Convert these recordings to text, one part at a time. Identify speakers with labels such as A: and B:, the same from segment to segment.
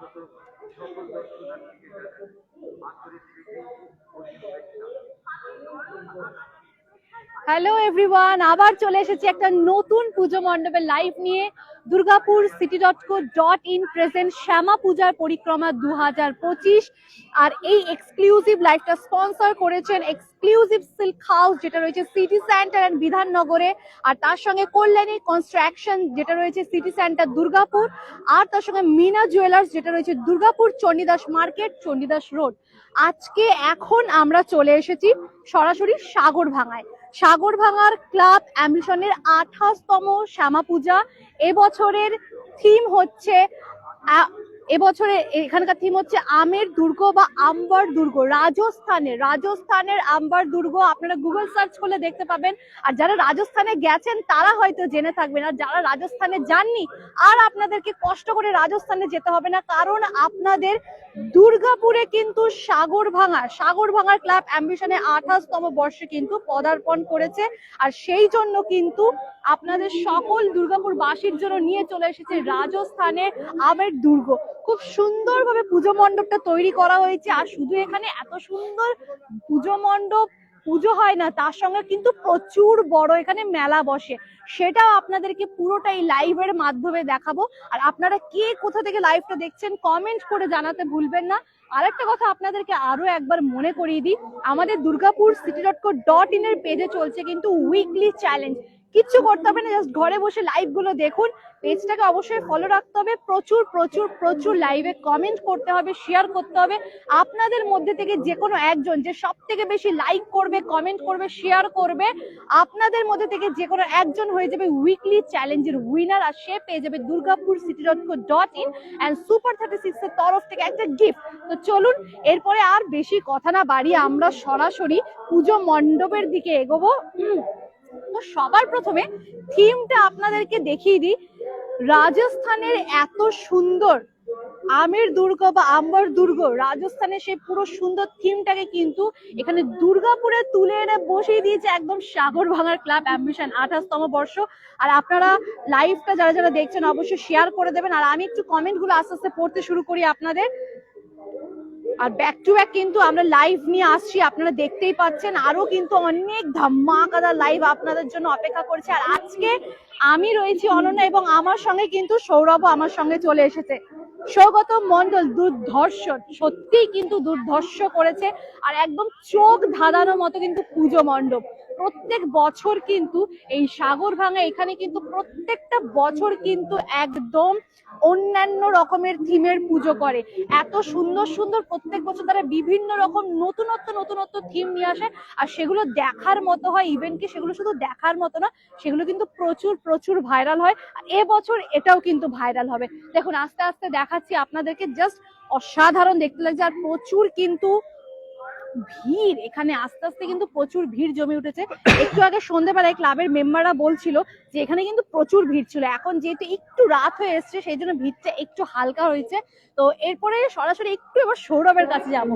A: সকল
B: hello everyone আবার চলে এসেছি একটা নতুন পুজো মণ্ডপের লাইভ নিয়ে। Durgapur city dot co dot in present Shyama পূজার পরিক্রমা দু হাজার পঁচিশ। আর এই এক্সক্লুসিভ লাইভটা স্পন্সর করেছেন এক্সক্লুসিভ সিল্ক হাউস যেটা রয়েছে সিটি সেন্টার অ্যান্ড বিধাননগরে, আর তার সঙ্গে কল্যাণী কনস্ট্রাকশন যেটা রয়েছে সিটি সেন্টার দুর্গাপুর, আর তার সঙ্গে মিনা জুয়েলার্স যেটা রয়েছে দুর্গাপুর চণ্ডীদাস মার্কেট চণ্ডীদাস রোড আজকে এখন আমরা চলে এসেছি সরাসরি সাগর ভাঙায় সাগর ভাঙার ক্লাব অ্যাম্বিশনের আঠাশতম শ্যামা পূজা এবছরের থিম হচ্ছে এবছরে এখানকার থিম হচ্ছে আমের দুর্গ বা আম্বার দুর্গ। রাজস্থানে রাজস্থানের আম্বার দুর্গ আপনারা গুগল সার্চ করলে দেখতে পাবেন। আর যারা রাজস্থানে গেছেন, তারা হয়তো জেনে থাকবেন। আর যারা রাজস্থানে যাননি, আর আপনাদেরকে কষ্ট করে রাজস্থানে যেতে হবে না, কারণ আপনাদের দুর্গাপুরে কিন্তু সাগর ভাঙা সাগর ভাঙার ক্লাব অ্যাম্বিশনে আঠাশতম বর্ষে কিন্তু পদার্পণ করেছে। আর সেই জন্য কিন্তু আপনাদের সকল দুর্গাপুর বাসীর জন্য নিয়ে চলে এসেছে রাজস্থানে আমের দুর্গ। খুব সুন্দরভাবে পুজো মণ্ডপটা তৈরি করা হয়েছে, আর শুধু এখানে এত সুন্দর পুজো মণ্ডপ, পুজো হয় না, তার সঙ্গে কিন্তু প্রচুর বড় এখানে মেলা বসে। সেটাও আপনাদেরকে পুরোটাই লাইভের মাধ্যমে দেখাবো। আর আপনারা কে কোথা থেকে লাইভটা দেখছেন কমেন্ট করে জানাতে ভুলবেন না। আরেকটা কথা আপনাদেরকে আরও একবার মনে করিয়ে দিই, আমাদের Durgapur city dot co dot in এর পেজে চলছে কিন্তু উইকলি চ্যালেঞ্জ কিচ্ছু করতে হবে না জাস্ট ঘরে বসে লাইভগুলো দেখুন। পেজটাকে অবশ্যই ফলো রাখতে হবে। প্রচুর প্রচুর প্রচুর লাইভে কমেন্ট করতে হবে শেয়ার করতে হবে। আপনাদের মধ্যে থেকে যে কোনো একজন যে সব থেকে বেশি লাইক করবে কমেন্ট করবে শেয়ার করবে, আপনাদের মধ্যে থেকে যে কোনো একজন হয়ে যাবে উইকলি চ্যালেঞ্জের উইনার আর সে পেয়ে যাবে Durgapur city dot co dot in and super thirty six এর তরফ থেকে একটা গিফট তো চলুন, এরপরে আর বেশি কথা না বাড়িয়ে আমরা সরাসরি পুজো মণ্ডপের দিকে এগোবো। তো সবার প্রথমে থিমটা আপনাদেরকে দেখিয়ে দিই। রাজস্থানের এত সুন্দর আমের দুর্গ বা আম্বার দুর্গ, রাজস্থানের সেই পুরো সুন্দর থিমটাকে কিন্তু এখানে দুর্গাপুরে তুলে এনে বসিয়ে দিয়েছে একদম সাগর ভাঙার ক্লাব অ্যাম্বিশন আঠাশতম বর্ষ। আর আপনারা লাইভটা যারা যারা দেখছেন, অবশ্যই শেয়ার করে দেবেন। আর আমি একটু কমেন্টগুলো আস্তে আস্তে পড়তে শুরু করি আপনাদের। আর ব্যাক টু ব্যাক কিন্তু আমরা লাইভ নিয়ে আসছি, আপনারা দেখতেই পাচ্ছেন। আরও কিন্তু অনেক ধামাকাদার লাইভ আপনাদের জন্য অপেক্ষা করছে। আর আজকে আমি রয়েছি অনন্যা এবং আমার সঙ্গে কিন্তু সৌরভও আমার সঙ্গে চলে এসেছে। সৌগত মন্ডল দুর্ধর্ষ সত্যিই কিন্তু দুর্ধর্ষ করেছে আর একদম চোখ ধাঁধানো মতো কিন্তু পুজো মণ্ডপ। প্রত্যেক বছর কিন্তু এই সাগর ভাঙা, এখানে কিন্তু প্রত্যেকটা বছর কিন্তু একদম অন্যান্য রকমের থিমের পুজো করে। এত সুন্দর সুন্দর প্রত্যেক বছর তারা বিভিন্ন রকম নতুনত্ব নতুনত্ব থিম নিয়ে আসে। আর সেগুলো দেখার মতো হয় ইভেন কি সেগুলো শুধু দেখার মতো না, সেগুলো কিন্তু প্রচুর প্রচুর ভাইরাল হয়। এবছর এটাও কিন্তু ভাইরাল হবে। দেখুন, আস্তে আস্তে দেখাচ্ছি আপনাদেরকে। জাস্ট অসাধারণ দেখতে লাগছে আর প্রচুর কিন্তু ভিড়। এখানে আস্তে আস্তে কিন্তু প্রচুর ভিড় জমে উঠেছে। একটু আগে সন্ধ্যেবেলায় ক্লাবের মেম্বাররা বলছিল যে, এখানে কিন্তু প্রচুর ভিড় ছিল। এখন যেহেতু একটু রাত হয়ে এসছে সেই জন্য ভিড়টা একটু হালকা হয়েছে। তো এরপরে সরাসরি একটু এবার সৌরভের কাছে যাব।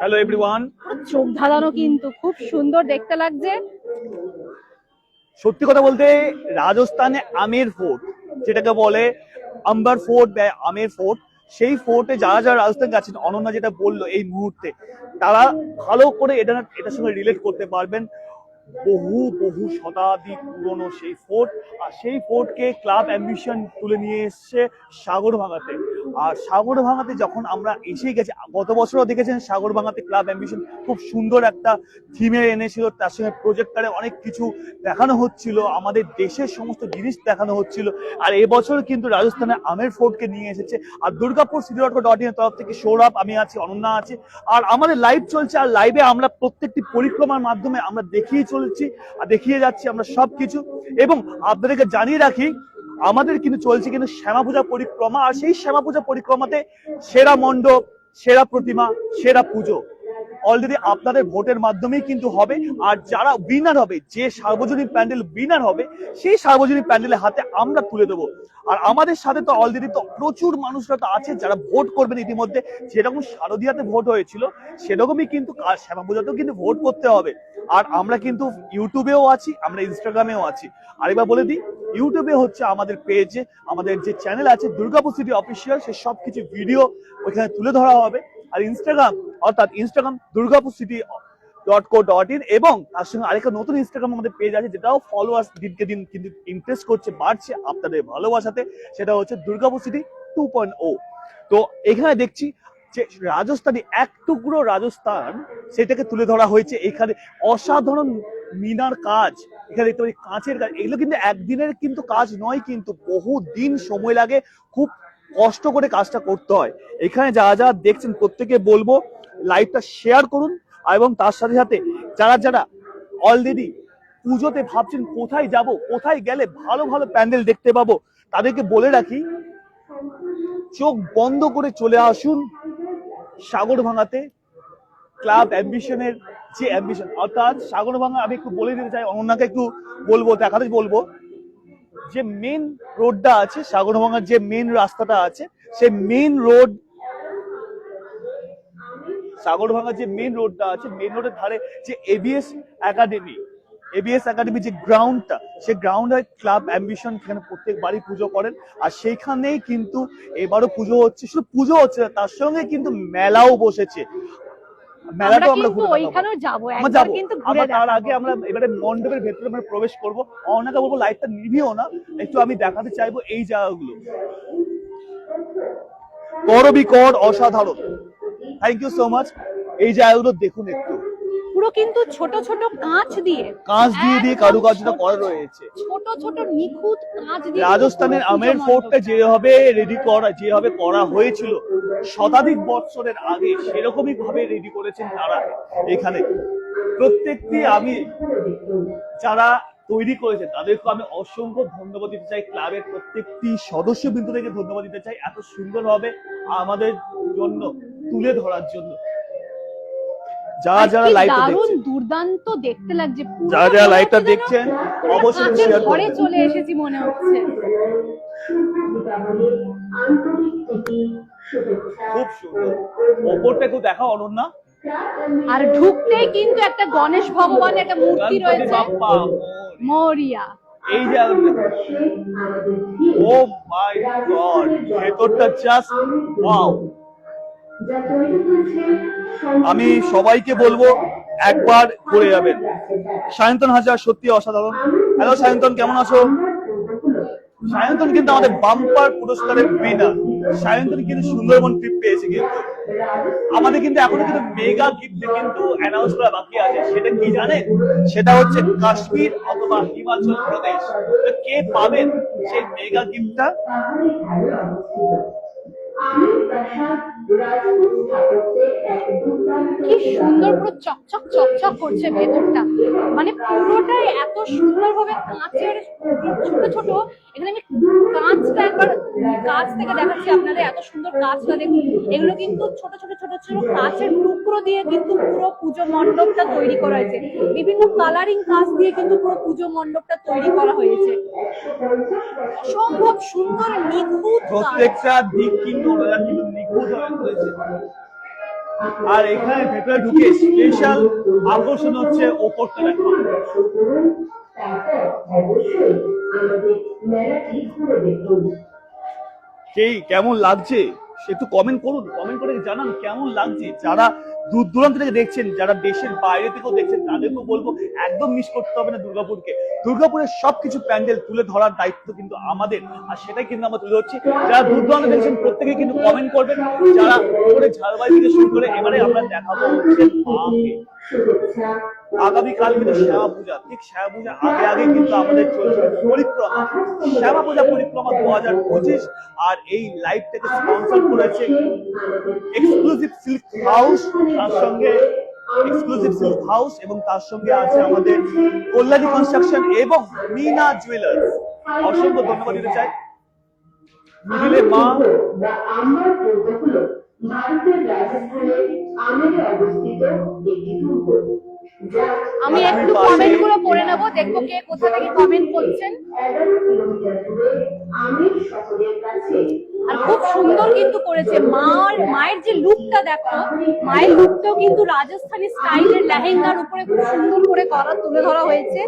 C: হ্যালো এভরিওয়ান
B: চোখ ধাঁধানো কিন্তু খুব সুন্দর দেখতে লাগছে।
C: সত্যি কথা বলতে রাজস্থানে আমের ফোর্ট যেটাকে বলে আম্বার ফোর্ট বা আমের ফোর্ট সেই ফোর্টে যারা যারা রাজস্থান গেছেন অনন্যা যেটা বলল এই মুহূর্তে তারা ভালো করে এটা এটার সঙ্গে রিলেট করতে পারবেন। বহু বহু শতাব্দী পুরনো সেই ফোর্ট। আর সেই ফোর্টকে ক্লাব অ্যাম্বিশন তুলে নিয়ে এসছে সাগর ভাঙাতে আর সাগর ভাঙাতে যখন আমরা এসে গেছি, গত বছরও দেখেছেন সাগর ভাঙাতে ক্লাব অ্যাম্বিশন খুব সুন্দর একটা থিমে এনেছিল, তার সঙ্গে প্রজেক্টারে অনেক কিছু দেখানো হচ্ছিল, আমাদের দেশের সমস্ত জিনিস দেখানো হচ্ছিল। আর এবছর কিন্তু রাজস্থানের আমের ফোর্টকে নিয়ে এসেছে। আর দুর্গাপুর সিটি ডট ডট ইনের তরফ থেকে সৌরভ, আমি আছি, অনন্যা আছে। আর আমাদের লাইভ চলছে, আর লাইভে আমরা প্রত্যেকটি পরিক্রমার মাধ্যমে আমরা দেখিয়ে চলেছি। আর দেখিয়ে যাচ্ছি আমরা সবকিছু। এবং আপনাদেরকে জানিয়ে রাখি, আমাদের কিন্তু চলছে কিন্তু শ্যামা পূজা পরিক্রমা, আর সেই শ্যামা পূজা পরিক্রমাতে সেরা মণ্ডপ, সেরা প্রতিমা, সেরা পুজো। অলরেডি আপনাদের ভোটের মাধ্যমেই কিন্তু হবে। আর যারা উইনার হবে, যে সার্বজনীন প্যান্ডেল উইনার হবে, সেই সার্বজনীন প্যান্ডেলের হাতে আমরা তুলে দেবো। আর আমাদের সাথে তো অলরেডি তো প্রচুর মানুষরা তো আছে যারা ভোট করবেন ইতিমধ্যে। যেরকম শারদিয়াতে ভোট হয়েছিল, সেরকমই কিন্তু শ্যামা পূজাতেও কিন্তু ভোট করতে হবে। আর আমরা কিন্তু ইউটিউবেও আছি, আমরা ইনস্টাগ্রামেও আছি। আরেকবার বলে দিই, ইউটিউবে হচ্ছে আমাদের পেজে আমাদের যে চ্যানেল আছে, দুর্গাপুর সিটি অফিসিয়াল সে সব কিছু ভিডিও ওইখানে তুলে ধরা হবে। আর ইনস্টাগ্রাম অর্থাৎ Instagram Durgapur city dot co dot in এবং তার সঙ্গে আরেকটা নতুন ইনস্টাগ্রাম আমাদের পেজ আছে, যেটাও ফলোয়ার্স দিনকে দিন কিন্তু ইনক্রিজ করছে, বাড়ছে আপনাদের ভালোবাসাতে, সেটা হচ্ছে Durgapur city two point o তো এখানে দেখছি যে রাজস্থানী এক টুকরো রাজস্থান সেটাকে তুলে ধরা হয়েছে, এখানে অসাধারণ মিনার কাজ, এখানে দেখতে পাচ্ছি কাঁচের কাজ, এগুলো কিন্তু একদিনের কিন্তু কাজ নয়, কিন্তু বহু দিন সময় লাগে, খুব কষ্ট করে কাজটা করতে হয়। এখানে যারা যারা দেখছেন প্রত্যেকে বলব লাইভটা শেয়ার করুন এবং তার সাথে সাথে যারা যারা অলরেডি পুজোতে ভাবছেন কোথায় যাব, কোথায় গেলে ভালো ভালো প্যান্ডেল দেখতে পাবো, তাদেরকে বলে রাখি, চোখ বন্ধ করে চলে আসুন সাগর ভাঙাতে ক্লাব অ্যাম্বিশনের যে অ্যাম্বিশন, অর্থাৎ সাগর ভাঙা আমি একটু বলে দিতে চাই, অনন্যাকে একটু বলব, দেখাতে বলব। যে মেন রোডটা আছে সাগর ভাঙার যে মেন রাস্তাটা আছে, সেই মেন রোড সাগর ভাঙার যে মেন রোডটা আছে মেন রোডের ধারে যে এবিএস একাডেমি এবিএস একাডেমি যে গ্রাউন্ডটা সেই গ্রাউন্ড হয় ক্লাব অ্যাম্বিশন সেখানে প্রত্যেকবারই পুজো করেন। আর সেইখানেই কিন্তু এবারও পুজো হচ্ছে, শুধু পুজো হচ্ছে না, তার সঙ্গে কিন্তু মেলাও বসেছে। মেলাটাও আমরা ঘুরে
B: ওইখানেও যাব একবার কিন্তু ঘুরে
C: তার আগে আমরা এবারে মণ্ডপের ভেতরে আমরা প্রবেশ করব। অনেকে বলব লাইটটা নিভিও না। একটু আমি দেখাতে চাইব এই জায়গাগুলো। করবিকর অসাধারণ। থ্যাংক ইউ সো মাচ এই জায়গাগুলো দেখুন একটু।
B: পুরো কিন্তু ছোট ছোট কাঁচ দিয়ে।
C: কাঁচ দিয়ে দিয়ে কারুকার্যটা করা রয়েছে।
B: ছোট ছোট নিখুঁত কাঁচ দিয়ে
C: রাজস্থানের আমের ফোর্টটা যেভাবে রেডি করা যেভাবে করা হয়েছিল শতাধিক বৎসরের আগে সেরকমই ভাবে রেডি করেছেন তারা এখানে। প্রত্যেকটি আমি যারা তৈরি করেছে তাদেরকে আমি অসংখ্য ধন্যবাদ দিতে চাই। ক্লাবের প্রত্যেকটি সদস্য বিন্দু থেকে ধন্যবাদ দিতে চাই। এত সুন্দরভাবে আমাদের জন্য তুলে ধরার জন্য। যারা
B: আর
C: যারা লাইভটা দেখছেন।
B: দুর্দান্ত দেখতে লাগছে।
C: যারা যারা লাইভটা দেখছেন অবশ্যই শেয়ার
B: ঘরে চলে এসেছি মনে হচ্ছে।
C: খুব সুন্দর। ওপরটা একটু দেখা অনন্যা।
B: আর ঢুকতেই কিন্তু একটা গণেশ ভগবানের একটা মূর্তি রয়েছে। মরিয়া।
C: এই যে ও মাই গড ভেতরটা জাস্ট ওয়াও আমি সবাইকে বলব, একবার ঘুরে যাবেন। সায়ন্তন হাজার, সত্যি অসাধারণ। হ্যালো, সায়ন্তন, কেমন আছো? সায়ন্তন কিন্তু আমাদের বাম্পার পুরস্কারের উইনার সায়ন্তন কিন্তু সুন্দরবন ট্রিপ পেয়েছে কিন্তু। আমাদের কিন্তু এখনও কিন্তু মেগা গিফটে কিন্তু অ্যানাউন্স করা বাকি আছে। সেটা কি জানেন? সেটা হচ্ছে কাশ্মীর অথবা হিমাচল প্রদেশ। তো কে পাবেন সেই মেগা গিফটটা
B: কি সুন্দর পুরো চকচক চকচক করছে ভেতরটা। মানে পুরোটাই এত সুন্দর ভাবে কাঁচের ছোট ছোট এখানে আমি কাঁচটা একবার কাঁচ থেকে দেখাচ্ছি আপনাদের এত সুন্দর কাঁচটা দেখুন। এগুলো কিন্তু ছোট ছোট ছোট ছোট কাঁচের টুকরো দিয়ে কিন্তু পুরো পুজো মণ্ডপটা তৈরি করা হয়েছে। বিভিন্ন কালারিং কাঁচ দিয়ে কিন্তু পুরো পুজো মণ্ডপটা তৈরি করা হয়েছে। অসম্ভব সুন্দর নিখুঁত
C: প্রত্যেকটা দিক কিন্তু ওনারা কিন্তু নিখুঁত হয়ে আর এখানে ভেতরে ঢুকে স্পেশাল আকর্ষণ হচ্ছে ওপরটা সেই কেমন লাগছে? একটু কমেন্ট করুন কমেন্ট করে জানান কেমন লাগছে। যারা দূর দূরান্ত থেকে দেখছেন, যারা দেশের বাইরে থেকেও দেখছেন, তাদেরকেও বলব একদম মিস করতে হবে না দুর্গাপুরকে। দুর্গাপুরের সবকিছু প্যান্ডেল তুলে ধরার দায়িত্ব কিন্তু আমাদের, আর সেটাই কিন্তু আমরা তুলে ধরছি। যারা দূর দূরান্ত দেখছেন প্রত্যেকে কিন্তু কমেন্ট করবেন। যারা ঝালবাড়ি থেকে শুরু করে এবারে আমরা দেখাবো হচ্ছে মাকে। আগামীকাল কিন্তু শ্যামা পূজা। ঠিক শ্যামা পূজা আগে আগে কিন্তু আমাদের চলছে পরিক্রমা। শ্যামা পূজা পরিক্রমা দু হাজার পঁচিশ আর এই লাইভটাকে স্পন্সর করেছে এক্সক্লুসিভ সিল্ক হাউস তার সঙ্গে এক্সক্লুসিভ সিল্ক হাউস এবং তার সঙ্গে আছে আমাদের কল্যাণী কনস্ট্রাকশন এবং মিনা জুয়েলার্স অসংখ্য ধন্যবাদ দিতে চাই। মিডিলে মা
D: ভারতের রাজস্থানে আমেরে অবস্থিত একটি দুর্গ।
B: আমি একটু কমেন্টগুলো পড়ে নেব, দেখব কে কোথা থেকে কমেন্ট করছেন। আর খুব সুন্দর কিন্তু করেছে। মার, মায়ের যে লুকটা দেখো, মায়ের লুকটাও কিন্তু রাজস্থানি স্টাইলের লেহেঙ্গার উপরে খুব সুন্দর করে করা তুলে ধরা হয়েছে।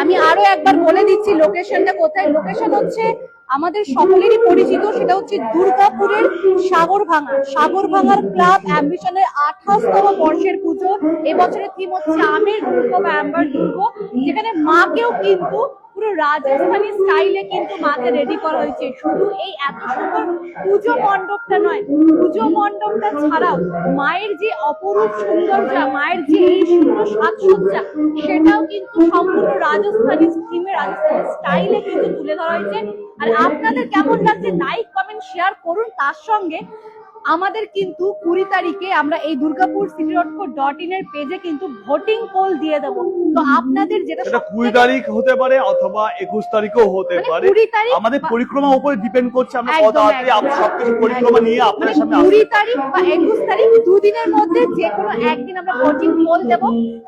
B: আমি আরও একবার বলে দিচ্ছি লোকেশনটা কোথায়? লোকেশন হচ্ছে আমাদের সকলেরই পরিচিত, সেটা হচ্ছে দুর্গাপুরের সাগর ভাঙা সাগর ভাঙার ক্লাব অ্যাম্বিশনের আঠাশতম বর্ষের পুজো। এবছরের থিম হচ্ছে আমের দুর্গ বা অ্যাম্বার দুর্গ যেখানে মাকেও কিন্তু পুরো রাজস্থানী স্টাইলে কিন্তু মাকে রেডি করা হয়েছে। শুধু এই এত সুন্দর পুজো মণ্ডপটা নয়, পুজো মণ্ডপটা ছাড়াও মায়ের যে অপরূপ সৌন্দর্য, মায়ের যে এই সুন্দর সাজসজ্জা, সেটাও কিন্তু সম্পূর্ণ রাজস্থানী থিমে রাজস্থানী স্টাইলে কিন্তু তুলে ধরা হয়েছে। আর আপনাদের কেমন লাগছে লাইক কমেন্ট শেয়ার করুন। তার সঙ্গে আমাদের কিন্তু কুড়ি তারিখে আমরা এই Durgapur city dot co dot in এর পেজে কিন্তু ভোটিং পোল দিয়ে দেবো। তো আপনাদের যেটা
C: সেটা কুড়ি তারিখ হতে পারে অথবা একুশ তারিখও হতে
B: মানে
C: পারে। আমাদের পরিক্রমার উপরে ডিপেন্ড করছে আমরা কত আমরা সবকিছু পরিক্রমা নিয়ে
B: মানে
C: আপনাদের সামনে
B: কুড়ি তারিখ বা একুশ তারিখ দুদিনের মধ্যে যে কোনো একদিন আমরা ভোটিং পোল দেব।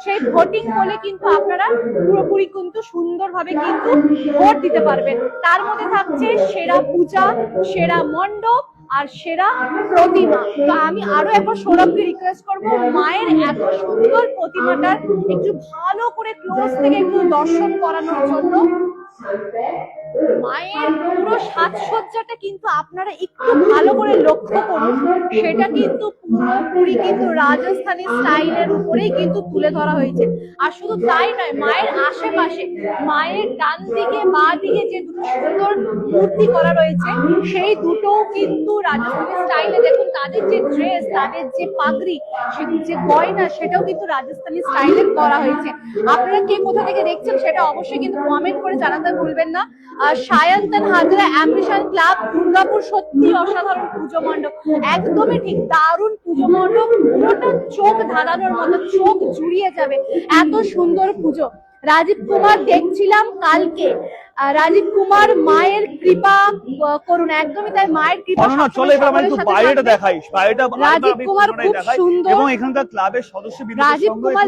B: সেই ভোটিং পোলে কিন্তু আপনারা পুরোপুরি কিন্তু সুন্দরভাবে কিন্তু ভোট দিতে পারবেন। তার মধ্যে থাকছে সেরা পূজা সেরা মণ্ডপ আর সেরা প্রতিমা। তো আমি আরও একবার সৌরভকে রিকোয়েস্ট করব, মায়ের এত সুন্দর প্রতিমাটার একটু ভালো করে ক্লোজ থেকে একটু দর্শন করানোর জন্য। মায়ের পুরো সাজসজ্জাটা কিন্তু আপনারা একটু ভালো করে লক্ষ্য করুন, সেটা কিন্তু পুরোপুরি কিন্তু রাজস্থানী স্টাইলের উপরেই কিন্তু তুলে ধরা হয়েছে। আর শুধু তাই নয়, মায়ের আশেপাশে, মায়ের ডান দিকে, বা দিকে যে দুটো সুন্দর মূর্তি করা রয়েছে, সেই দুটোও কিন্তু রাজস্থানী স্টাইলে দেখুন, তাদের যে ড্রেস তাদের যে পাগড়ি যে গয়না, সেটাও কিন্তু রাজস্থানী স্টাইলে করা হয়েছে। আপনারা কে কোথা থেকে দেখছেন সেটা অবশ্যই কিন্তু কমেন্ট করে জানাতে ভুলবেন না। আর সায়ন্তন হাজরা অ্যাম্বিশন ক্লাব, দুর্গাপুর সত্যি অসাধারণ পুজো মণ্ডপ। একদমই ঠিক দারুণ পুজো মণ্ডপ। পুরোটা চোখ ধাঁধানোর মতো, চোখ জুড়িয়ে যাবে। এত সুন্দর পুজো। রাজীব কুমার দেখছিলাম কালকে। রাজীব কুমার মায়ের কৃপা করুন একদমই তাই মায়ের কৃপা
C: না চলে এবার আমরা একটু বাইরেটা দেখাই বাইরেটা
B: রাজীব কুমার খুব সুন্দর।
C: এবং এখানকার ক্লাবের সদস্য
B: Rajib Kumar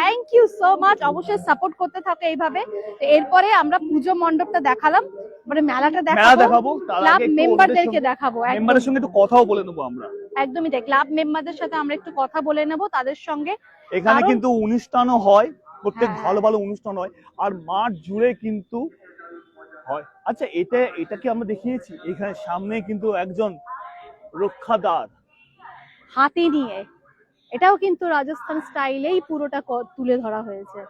B: thank you so much অবশ্যই সাপোর্ট করতে থাকো এইভাবে। তো এরপরে আমরা পুজো মণ্ডপটা দেখালাম। মানে মেলাটা
C: মেলা
B: দেখাবো। ক্লাব মেম্বারদেরকে দেখাবো।
C: মেম্বারের সঙ্গে একটু কথাও বলে নেব আমরা।
B: একদমই তাই। ক্লাব মেম্বারদের সাথে আমরা একটু কথা বলে নেব তাদের সঙ্গে।
C: এখানে কিন্তু অনুষ্ঠানও হয়। প্রত্যেক
B: হ্যাঁ।
C: ভালো ভালো অনুষ্ঠান হয়। আর মাঠ জুড়ে কিন্তু হয়। আচ্ছা এটা এটা কি আমরা দেখিয়েছি? এখানে সামনে কিন্তু একজন রক্ষাদার।
B: হাতি নিয়ে। এটাও কিন্তু রাজস্থান স্টাইলেই পুরোটা তুলে ধরা হয়েছে।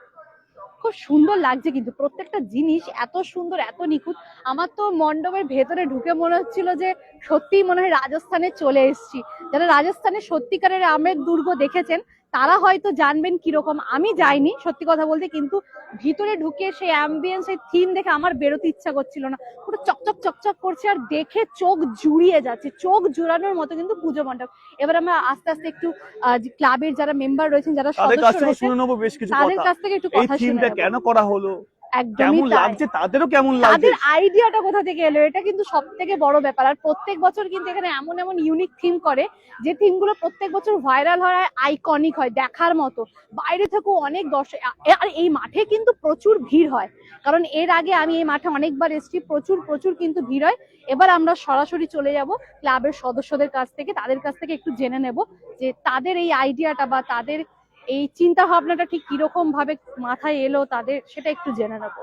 B: খুব সুন্দর লাগছে কিন্তু। প্রত্যেকটা জিনিস এত সুন্দর এত নিখুঁত। আমার তো মণ্ডপের ভেতরে ঢুকে মনে হচ্ছিল যে সত্যিই মনে হয় রাজস্থানে চলে এসেছি। যারা রাজস্থানে সত্যিকারের আমের দুর্গ দেখেছেন তারা হয়তো জানবেন কীরকম। আমি যাইনি সত্যি কথা বলতে কিন্তু ভিতরে ঢুকে সেই অ্যাম্বিয়েন্স সেই থিম দেখে আমার বেরোতে ইচ্ছা করছিল না। পুরো চকচক চকচক করছে আর দেখে চোখ জুড়িয়ে যাচ্ছে। চোখ জুড়ানোর মতো কিন্তু পুজো মণ্ডপ। এবার আমরা আস্তে আস্তে একটু ক্লাবের যারা মেম্বার রয়েছেন যারা সদস্য রয়েছেন তাদের কাছ থেকে একটু কথা শুনে
C: কেন করা হলো?
B: একদমই
C: লাগছে? তাদেরও কেমন লাগছে?
B: তাদের আইডিয়াটা কোথা থেকে এলো? এটা কিন্তু সব থেকে বড় ব্যাপার। আর প্রত্যেক বছর কিন্তু এখানে এমন এমন ইউনিক থিম করে যে থিমগুলো প্রত্যেক বছর ভাইরাল হয় আইকনিক হয় দেখার মতো। বাইরে থেকেও অনেক দর্শক আর এই মাঠে কিন্তু প্রচুর ভিড় হয়। কারণ এর আগে আমি এই মাঠে অনেকবার এসেছি প্রচুর প্রচুর কিন্তু ভিড় হয়। এবার আমরা সরাসরি চলে যাব ক্লাবের সদস্যদের কাছ থেকে তাদের কাছ থেকে একটু জেনে নেব যে তাদের এই আইডিয়াটা বা তাদের এই চিন্তা ভাবনাটা ঠিক কীরকম ভাবে মাথায় এলো তাদের সেটা একটু জেনে নেব।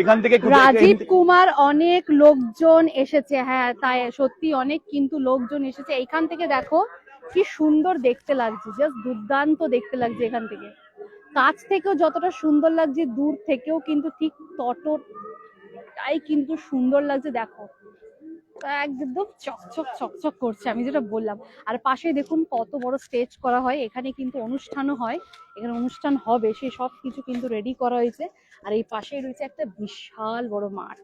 C: এখান থেকে
B: রাজীব কুমার অনেক লোকজন এসেছে হ্যাঁ তাই সত্যি অনেক কিন্তু লোকজন এসেছে। এখান থেকে দেখো কি সুন্দর দেখতে লাগছে জাস্ট দুর্দান্ত দেখতে লাগছে এখান থেকে। কাছ থেকেও যতটা সুন্দর লাগছে, দূর থেকেও কিন্তু ঠিক ততটাই কিন্তু সুন্দর লাগছে, দেখো। একদম চকচক চকচক করছে, আমি যেটা বললাম। আর পাশে দেখুন কত বড় স্টেজ করা হয়, এখানে কিন্তু অনুষ্ঠানও হয়, এখানে অনুষ্ঠান হবে, সেই সব কিছু কিন্তু রেডি করা হয়েছে। আর এই পাশেই রয়েছে একটা বিশাল বড় মাঠ।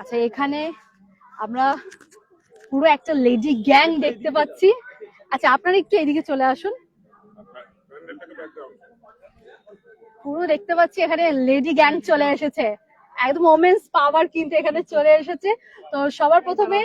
B: আচ্ছা এখানে আমরা পুরো একটা লেডি গ্যাং দেখতে পাচ্ছি। আচ্ছা আপনারা একটু এদিকে চলে আসুন। পুরো দেখতে পাচ্ছি এখানে লেডি গ্যাং চলে এসেছে। একদম ওমেন্স পাওয়ার কিন্তু এখানে চলে এসেছে। তো সবার প্রথমে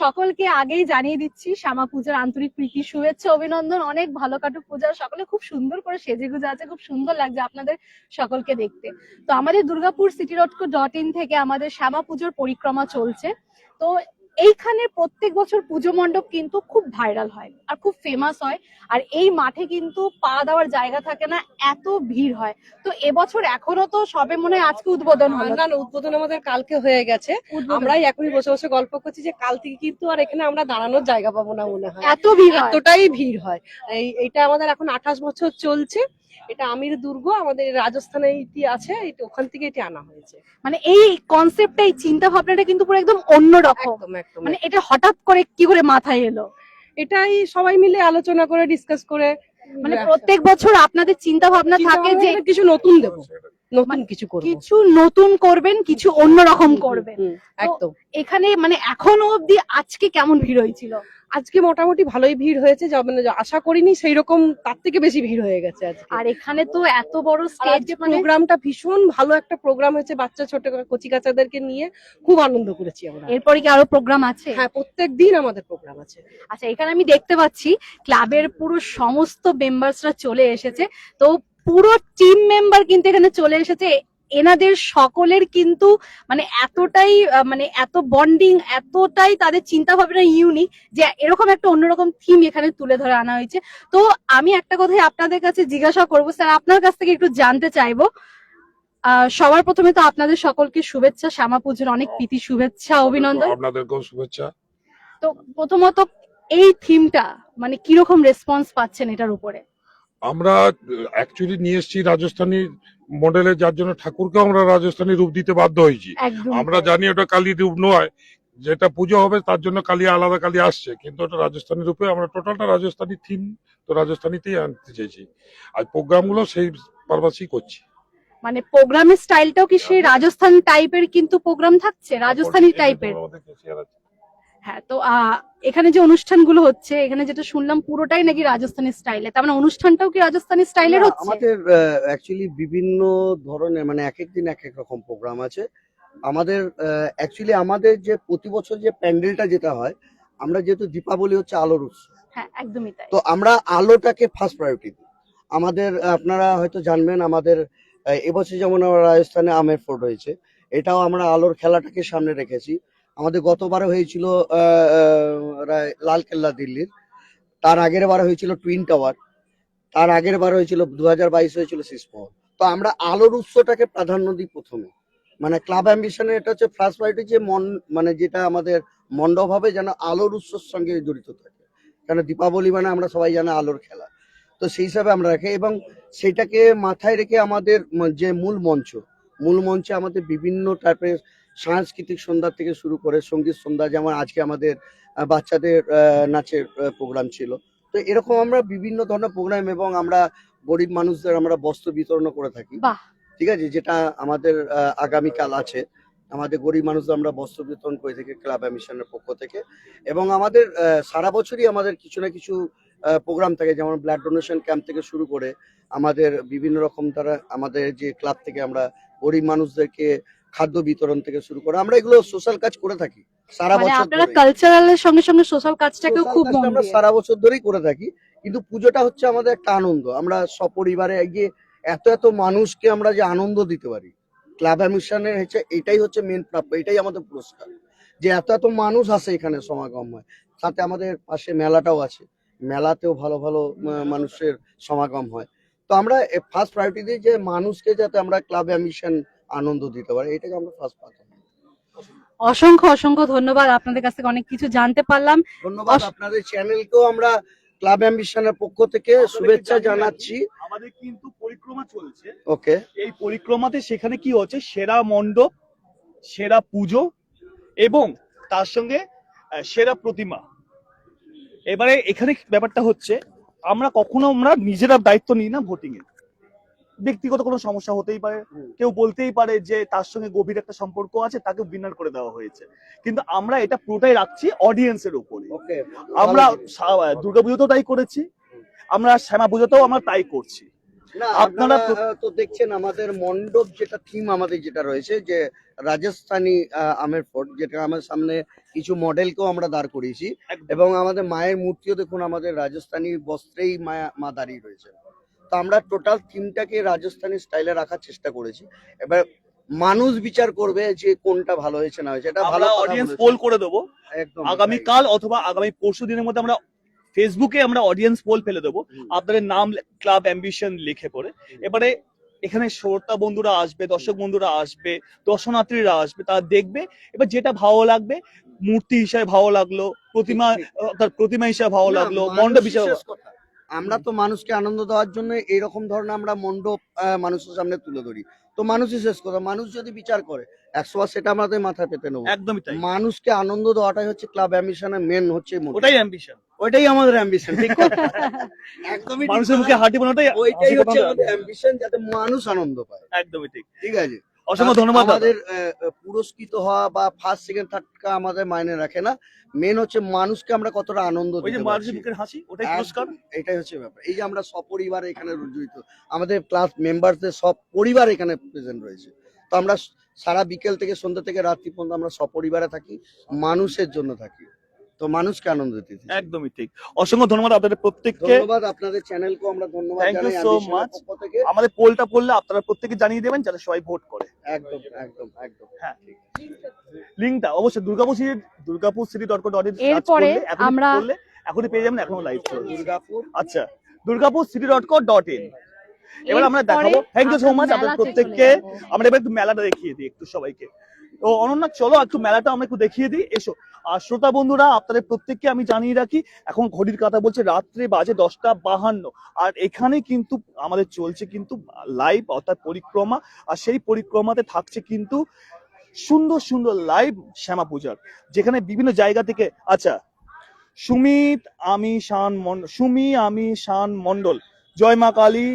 B: সকলকে আগেই জানিয়ে দিচ্ছি, শ্যামা পূজার আন্তরিক প্রীতি, শুভেচ্ছা, অভিনন্দন, অনেক ভালো কাটুক পূজা। সকলে খুব সুন্দর করে সেজে গুজে আছে, খুব সুন্দর লাগছে আপনাদের সকলকে দেখতে। তো আমাদের Durgapur city dot co dot in থেকে আমাদের শ্যামা পুজোর পরিক্রমা চলছে। তো এইখানে প্রত্যেক বছর পুজো মণ্ডপ কিন্তু খুব ভাইরাল হয় আর খুব ফেমাস হয়। আর এই মাঠে কিন্তু পা দেওয়ার জায়গা থাকে না এত ভিড় হয়। তো এবছর এখনও তো সবে মনে হয় আজকে উদ্বোধন হলো।
E: না না উদ্বোধন আমাদের কালকে হয়ে গেছে। আমরাই এখনই বসে বসে গল্প করছি যে কাল থেকে কিন্তু আর এখানে আমরা দাঁড়ানোর জায়গা পাবো না মনে হয়।
B: এত ভিড়
E: এতটাই ভিড় হয়। এই এটা আমাদের এখন আঠাশ বছর চলছে। এটা আমির দুর্গ আমাদের রাজস্থানে এটি আছে ওখান থেকে এটি আনা হয়েছে।
B: মানে এই কনসেপ্টটা এই চিন্তা ভাবনাটা কিন্তু পুরো একদম অন্যরকম। মানে এটা হঠাৎ করে কি করে মাথায় এলো?
E: এটাই সবাই মিলে আলোচনা করে ডিসকাস করে।
B: মানে প্রত্যেক বছর আপনাদের চিন্তা ভাবনা থাকে যে
E: কিছু নতুন দেবো। নতুন কিছু করব।
B: কিছু নতুন করবেন কিছু অন্যরকম করবেন।
E: একদম।
B: এখানে মানে এখনও অবধি আজকে কেমন ভিড় হয়েছিল?
E: আজকে মোটামুটি ভালোই ভিড় হয়েছে যা- মানে আশা করিনি সেই রকম তার থেকে বেশি ভিড় হয়ে গেছে আজকে।
B: আর এখানে তো এত বড় স্টেজ মানে
E: প্রোগ্রামটা ভীষণ ভালো একটা প্রোগ্রাম হয়েছে বাচ্চা ছোট কচি কাচাদেরকে নিয়ে। খুব আনন্দ করেছি আমরা।
B: এরপরে কি আরও প্রোগ্রাম আছে?
E: হ্যাঁ প্রত্যেক দিন আমাদের প্রোগ্রাম আছে।
B: আচ্ছা এখানে আমি দেখতে পাচ্ছি ক্লাবের পুরো সমস্ত মেম্বার্সরা চলে এসেছে। তো পুরো টিম মেম্বার কিন্তু এখানে চলে এসেছে। এনাদের সকলের কিন্তু মানে এতটাই মানে এত বন্ডিং এতটাই তাদের চিন্তা ভাবনা ইউনিক যে এরকম একটা অন্যরকম থিম এখানে তুলে ধরে আনা হয়েছে। তো আমি একটা কথাই আপনাদের কাছে জিজ্ঞাসা করব স্যার আপনার কাছ থেকে একটু জানতে চাইব। আহ, সবার প্রথমে তো আপনাদের সকলকে শুভেচ্ছা শ্যামা পুজোর অনেক প্রীতি শুভেচ্ছা অভিনন্দন।
F: আপনাদেরকেও শুভেচ্ছা।
B: তো প্রথমত এই থিমটা মানে কীরকম রেসপন্স পাচ্ছেন এটার উপরে?
F: আমরা অ্যাকচুয়ালি নিয়ে এসেছি রাজস্থানী মডেলে যার জন্য ঠাকুরকে আমরা রাজস্থানী রূপ দিতে বাধ্য হয়েছি। আমরা জানি ওটা কালী রূপ নয় যেটা পুজো হবে তার জন্য কালী আলাদা কালী আসছে কিন্তু ওটা রাজস্থানী রূপে আমরা টোটালটা রাজস্থানী থিম তো রাজস্থানীতেই আনতে চেয়েছি। আর প্রোগ্রামগুলো সেই পারপাসই করছি।
B: মানে প্রোগ্রামের স্টাইলটাও কি সেই রাজস্থান টাইপের কিন্তু প্রোগ্রাম থাকছে? রাজস্থানী টাইপের
F: দেখুন আমাদের ক্যাশিয়ার আছে।
B: হ্যাঁ তো এখানে যে অনুষ্ঠানগুলো হচ্ছে এখানে যেটা শুনলাম পুরোটাই নাকি রাজস্থানী স্টাইলে। তার মানে অনুষ্ঠানটাও কি রাজস্থানী স্টাইলের
G: না,
B: হচ্ছে?
G: আমাদের অ্যাকচুয়ালি বিভিন্ন ধরনের মানে এক এক দিন এক এক রকম প্রোগ্রাম আছে। আমাদের অ্যাকচুয়ালি আমাদের যে প্রতি বছর যে প্যান্ডেলটা যেটা হয় আমরা যেহেতু দীপাবলি হচ্ছে আলোর উৎসব
B: হ্যাঁ একদমই তাই।
G: তো আমরা আলোটাকে ফার্স্ট প্রায়োরিটি দিই। আমাদের আপনারা হয়তো জানবেন আমাদের এবছর যেমন আমার রাজস্থানে আমের ফোর্ট হয়েছে এটাও আমরা আলোর খেলাটাকে সামনে রেখেছি। আমাদের গতবারে হয়েছিল লালকেল্লা দিল্লির। তার আগের বার হয়েছিল টুইন টাওয়ার তার আগের বার হয়েছিল দু হাজার বাইশ হয়েছিল সিসমোহর তো আমরা আলোর উৎসটাকে প্রাধান্য দিই প্রথমে। মানে ক্লাব অ্যাম্বিশনের এটা হচ্ছে ফার্স্ট প্রায়োরিটি যে মন মানে যেটা আমাদের মণ্ডপ হবে যেন আলোর উৎসর সঙ্গে জড়িত থাকে। কেন দীপাবলি মানে আমরা সবাই জানি আলোর খেলা। তো সেই হিসাবে আমরা রাখি এবং সেটাকে মাথায় রেখে আমাদের যে মূল মঞ্চ, মূল মঞ্চে আমাদের বিভিন্ন টাইপের সাংস্কৃতিক সন্ধ্যা থেকে শুরু করে সংগীত সন্ধ্যা যেমন আজকে আমাদের বাচ্চাদের নাচের প্রোগ্রাম ছিল। তো এরকম আমরা বিভিন্ন ধরনের প্রোগ্রাম এবং আমরা গরিব মানুষদের আমরা বস্ত্র বিতরণ করে থাকি। ঠিক আছে? যেটা আমাদের আগামীকাল আছে। আমাদের গরিব মানুষদের আমরা বস্ত্র বিতরণ করে থাকি ক্লাব মিশনের পক্ষ থেকে। এবং আমাদের সারা বছরই আমাদের কিছু না কিছু প্রোগ্রাম থাকে যেমন ব্লাড ডোনেশন ক্যাম্প থেকে শুরু করে আমাদের বিভিন্ন রকম তারা আমাদের যে ক্লাব থেকে আমরা গরিব মানুষদেরকে খাদ্য বিতরণ থেকে শুরু করে আমরা এগুলো সোশ্যাল কাজ করে থাকি সারা
B: মানে
G: বছর
B: আপনারা। কালচারালের সঙ্গে সঙ্গে সোশ্যাল কাজটাকেও খুব মন
G: আমরা সারা বছর ধরেই করে থাকি কিন্তু পুজোটা হচ্ছে আমাদের একটা আনন্দ। আমরা সপরিবারে গিয়ে এত এত মানুষকে আমরা যে আনন্দ দিতে পারি। ক্লাব অ্যামিশনের হচ্ছে এটাই হচ্ছে মেন প্রাপ্য এটাই আমাদের পুরস্কার। যে এত এত মানুষ আসে এখানে সমাগম হয় সাথে আমাদের পাশে মেলাটাও আছে। মেলাতেও ভালো ভালো মানুষের সমাগম হয়। তো আমরা ফার্স্ট প্রায়োরিটি দিই যে মানুষকে যাতে আমরা ক্লাব অ্যামিশন আনন্দ দিতে পারি এটাকে আমরা ফার্স্ট প্রায়োরিটি
B: অসংখ্য অসংখ্য ধন্যবাদ। আপনাদের কাছ থেকে অনেক কিছু জানতে পারলাম।
G: ধন্যবাদ আপনাদের চ্যানেলকেও আমরা ক্লাব অ্যাম্বিশনের পক্ষ থেকে শুভেচ্ছা জানাচ্ছি।
C: আমাদের কিন্তু পরিক্রমা চলছে।
G: ওকে।
C: এই পরিক্রমাতে সেখানে কি হচ্ছে সেরা মণ্ডপ সেরা পুজো এবং তার সঙ্গে আহ, সেরা প্রতিমা। এবারে এখানে ব্যাপারটা হচ্ছে আমরা কখনো আমরা নিজেরা দায়িত্ব নিই না ভোটিং এর ব্যক্তিগত কোনো সমস্যা হতেই পারে। কেউ বলতেই পারে যে তার সঙ্গে গভীর একটা সম্পর্ক আছে তাকে উইনার করে দেওয়া হয়েছে। কিন্তু আমরা এটা পুরোটাই রাখছি অডিয়েন্সের উপরে। আমরা দুর্গাপুজোতেও তাই করেছি আমরা শ্যামা পুজোতেও আমরা তাই করছি। আপনারা তো-
G: দেখছেন আমাদের মণ্ডপ যেটা থিম আমাদের যেটা রয়েছে যে রাজস্থানী আমের ফোর্ট যেটা আমার সামনে কিছু মডেলকেও আমরা দাঁড় করিয়েছি। এবং আমাদের মায়ের মূর্তিও দেখুন আমাদের রাজস্থানী বস্ত্রেই মায়া মা দাঁড়িয়ে রয়েছে। তো আমরা টোটাল থিমটাকে রাজস্থানী স্টাইলে রাখার চেষ্টা করেছি। এবার মানুষ বিচার করবে যে কোনটা ভালো হয়েছে না হয়েছে এটা ভালো
C: অডিয়েন্স পোল করে দেবো।
G: একদম
C: আগামীকাল অথবা আগামী পরশু দিনের মধ্যে আমরা ফেসবুকে আমরা অডিয়েন্স পোল ফেলে দেবো। আপনাদের নাম ক্লাব অ্যাম্বিশন লিখে পড়ে। এবারে এখানে শ্রোতা বন্ধুরা আসবে দর্শক বন্ধুরা আসবে দর্শনার্থীরা আসবে তারা দেখবে। এবার যেটা ভালো লাগবে মূর্তি হিসাবে ভালো লাগল প্রতিমা তার প্রতিমা হিসাবে ভালো লাগল
G: মানুষ
C: মণ্ডপ হিসাবে।
G: আমরা তো মানুষকে আনন্দ দেওয়ার জন্য এরকম ধরনের আমরা মণ্ডপ আহ, মানুষের সামনে তুলে ধরি। তো মানুষই শেষ কথা। মানুষ যদি বিচার করে একশো বার সেটা আমাদের মাথায় পেতে নেব।
C: একদমই তাই।
G: মানুষকে আনন্দ দেওয়াটাই হচ্ছে ক্লাব অ্যাম্বিশনের মেন হচ্ছে।
C: ওটাই অ্যাম্বিশন
G: ওইটাই আমাদের অ্যাম্বিশন ঠিক একদমই
C: মানুষের মুখে হাঁটি বানাটাই
G: ওইটাই হচ্ছে আমাদের অ্যাম্বিশন যাতে মানুষ আনন্দ পায়।
C: একদমই ঠিক।
G: ঠিক আছে।
C: অসংখ্য ধন্যবাদ
G: আমাদের পুরস্কৃত হওয়া বা ফার্স্ট সেকেন্ড থার্ড আমাদের মাইনে রাখে না। মেন হচ্ছে মানুষকে আমরা কতটা আনন্দ
C: ওই যে
G: দিতে
C: মানুষের মুখের হাসি ওটাই পুরস্কার।
G: এটাই হচ্ছে ব্যাপার। এই যে আমরা সপরিবার এখানে জড়িত আমাদের ক্লাস মেম্বারদের সব পরিবার এখানে প্রেজেন্ট রয়েছে। তো আমরা সারা বিকেল থেকে সন্ধ্যা থেকে রাত্রি পর্যন্ত আমরা সপরিবারে থাকি মানুষের জন্য থাকি। তো মানুষকে আনন্দ দিতে
C: একদমই ঠিক। অসংখ্য ধন্যবাদ আপনাদের প্রত্যেককে।
G: ধন্যবাদ আপনাদের চ্যানেলকেও আমরা ধন্যবাদ এর
C: much.
G: পক্ষ থেকে।
C: আমাদের পোলটা পড়লে আপনারা প্রত্যেকে জানিয়ে দেবেন যাতে সবাই ভোট করে।
G: একদম একদম একদম।
C: হ্যাঁ। লিঙ্কটা অবশ্যই Durgapur city Durgapur city dot com dot in
B: এরপরে আমরা-
C: এখনই পেয়ে যাবেন এখনও লাইভ চলছে
G: দুর্গাপুর।
C: আচ্ছা Durgapur city dot com dot in. এবার আমরা দেখাবো। থ্যাংক ইউ সো মাচ আপনাদের প্রত্যেককে। আমরা এবার একটু মেলাটা দেখিয়ে দিই একটু সবাইকে। তো অনন্যা, চলো একটু মেলাটা আমরা একটু দেখিয়ে দিই। এসো। আর শ্রোতা বন্ধুরা, আপনাদের প্রত্যেককে আমি জানিয়ে রাখি, এখন ঘড়ির কথা বলছে, রাত্রে বাজে দশটা বাহান্ন। আর এখানে কিন্তু আমাদের চলছে কিন্তু লাইভ অর্থাৎ পরিক্রমা। আর সেই পরিক্রমাতে থাকছে কিন্তু সুন্দর সুন্দর লাইভ শ্যামা পূজার। যেখানে বিভিন্ন জায়গা থেকে আচ্ছা সুমিত আমি শান মন্ডল সুমি আমি শান মন্ডল জয় মা কালী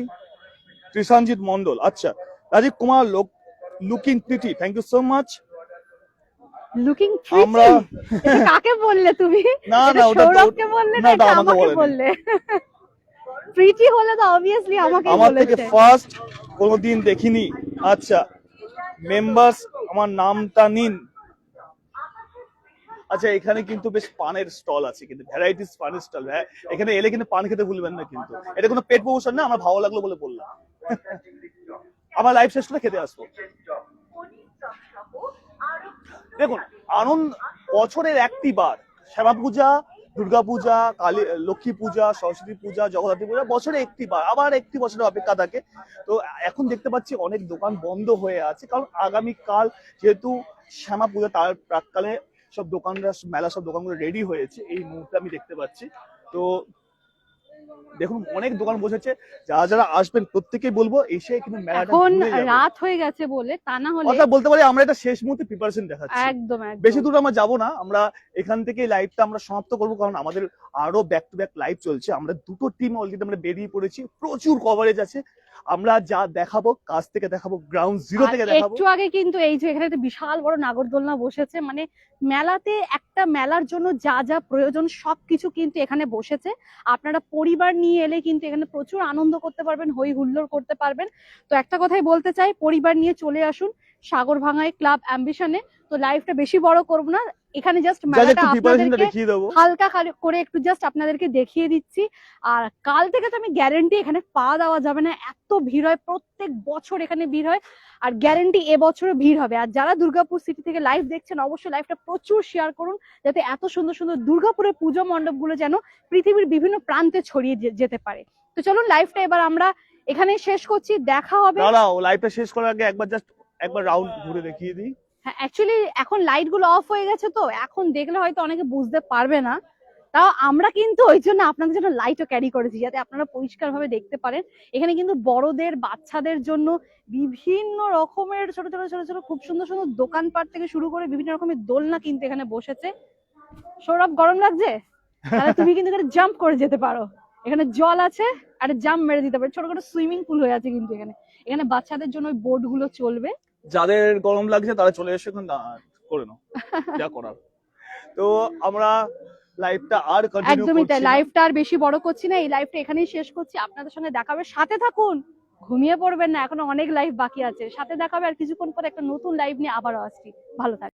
C: কৃষাঞ্জিত মন্ডল আচ্ছা রাজীব কুমার লোক looking pretty thank you so much
B: looking
C: আমরা
B: কাকে বললে তুমি?
C: না না ওটা
B: সৌরভকে বললে
C: না, আমাকে
B: বললে? হলে তো অবভিয়াসলি আমাকে
C: আমার থেকে ফার্স্ট কোনোদিন দেখিনি। আচ্ছা মেম্বার্স আমার নামটা নিন। আচ্ছা এখানে কিন্তু বেশ পানের স্টল আছে কিন্তু ভ্যারাইটিস পানের স্টল হ্যাঁ? এখানে এলে কিন্তু পান খেতে ভুলবেন না কিন্তু। এটা কোনো পেট প্রমোশন না আমার ভালো লাগল বলে বললাম। আমার লাইফ শেষ করে খেতে আসব। দেখুন, আনন্দ, বছরের একটি বার, শ্যামা পূজা, দুর্গা পূজা, কালী, লক্ষ্মী পূজা, সরস্বতী পূজা, জগদ্ধাত্রী পূজা, বছরে একটি বার, আবার একটি বছরের অপেক্ষা থাকে। তো এখন দেখতে পাচ্ছি অনেক দোকান বন্ধ হয়ে আছে, কারণ আগামী কাল যেহেতু শ্যামা পূজা তার প্রাককালে সব দোকানরা মেলা সব দোকানগুলো রেডি হয়েছে, এই মুহূর্তে আমি দেখতে পাচ্ছি। তো দেখুন অনেক দোকান বসেছে যারা যারা আসবেন প্রত্যেকেই বলব এসে কিন্তু মেলাটা
B: এখন রাত হয়ে গেছে বলে তা না হলে
C: কথা বলতে পারি আমরা এটা শেষ মুহূর্তে প্রিপারেশন দেখাচ্ছি।
B: একদম একদম।
C: বেশি দূর আমরা যাব না আমরা এখান থেকে লাইভটা আমরা সমাপ্ত করব কারণ আমাদের আরও ব্যাক টু ব্যাক লাইভ চলছে। আমরা দুটো টিম অলরেডি আমরা বেরিয়ে পড়েছি প্রচুর কভারেজ আছে। আমরা যা দেখাবো কাছ থেকে দেখাবো গ্রাউন্ড জিরো থেকে দেখাবো।
B: একটু আগে কিন্তু এই যে এখানে একটা বিশাল বড় নাগরদোলনা বসেছে মানে মেলাতে একটা মেলার জন্য যা যা প্রয়োজন সবকিছু কিন্তু এখানে বসেছে। আপনারা পরিবার নিয়ে এলে কিন্তু এখানে প্রচুর আনন্দ করতে পারবেন হই হুল্লোড় করতে পারবেন। তো একটা কথাই বলতে চাই পরিবার নিয়ে চলে আসুন সাগর ভাঙায় ক্লাব অ্যাম্বিশনে। তো লাইফটা বেশি বড় করব না এখানে জাস্ট মেলাটা আপনাদেরকে হালকা করে একটু জাস্ট আপনাদেরকে দেখিয়ে দিচ্ছি। আর কাল থেকে তো আমি গ্যারেন্টি এখানে পা দেওয়া যাবে না এত ভিড় হয় প্রত্যেক বছর এখানে ভিড় হয়। আর গ্যারেন্টি এবছরও ভিড় হবে। আর যারা দুর্গাপুর সিটি থেকে লাইভ দেখছেন অবশ্যই লাইভটা প্রচুর শেয়ার করুন যাতে এত সুন্দর সুন্দর দুর্গাপুরের পুজো মণ্ডপগুলো যেন পৃথিবীর বিভিন্ন প্রান্তে ছড়িয়ে যেতে পারে। তো চলুন লাইভটা এবার আমরা এখানে শেষ করছি দেখা হবে।
C: লাইভটা শেষ করার আগে একবার জাস্ট একবার রাউন্ড ঘুরে দেখিয়ে দিই।
B: হ্যাঁ অ্যাকচুয়ালি এখন লাইটগুলো অফ হয়ে গেছে তো, এখন দেখলে হয়তো অনেকে বুঝতে পারবে না। তাও আমরা কিন্তু ওই জন্য আপনাদের জন্য লাইটও ক্যারি করেছি, যাতে আপনারা পরিষ্কার ভাবে দেখতে পারেন। এখানে কিন্তু বড়দের, বাচ্চাদের জন্য বিভিন্ন রকমের ছোট ছোট ছোট ছোট, খুব সুন্দর সুন্দর দোকানপাট থেকে শুরু করে বিভিন্ন রকমের দোলনা কিন্তু এখানে বসেছে। সৌরভ, গরম লাগছে? তাহলে তুমি কিন্তু এখানে জাম্প করে যেতে পারো। এখানে জল আছে আর জাম্প মেরে দিতে পারো। ছোট ছোট সুইমিং পুল হয়ে আছে কিন্তু এখানে। এখানে বাচ্চাদের জন্য ওই বোটগুলো চলবে।
C: যাদের গরম লাগছে তারা চলে এসে এখন করে নাও। যা করার। তো আমরা লাইভটা আর কন্টিনিউ
B: একদমই তাই। লাইফটা আর বেশি বড় করছি না এই লাইফটা এখানেই শেষ করছি। আপনাদের সঙ্গে দেখা হবে। সাথে থাকুন। ঘুমিয়ে পড়বেন না এখনও অনেক লাইফ বাকি আছে। সাথে দেখাবে আর কিছুক্ষণ পর একটা নতুন লাইভ নিয়ে আবারও আসছি। ভালো থাকবেন।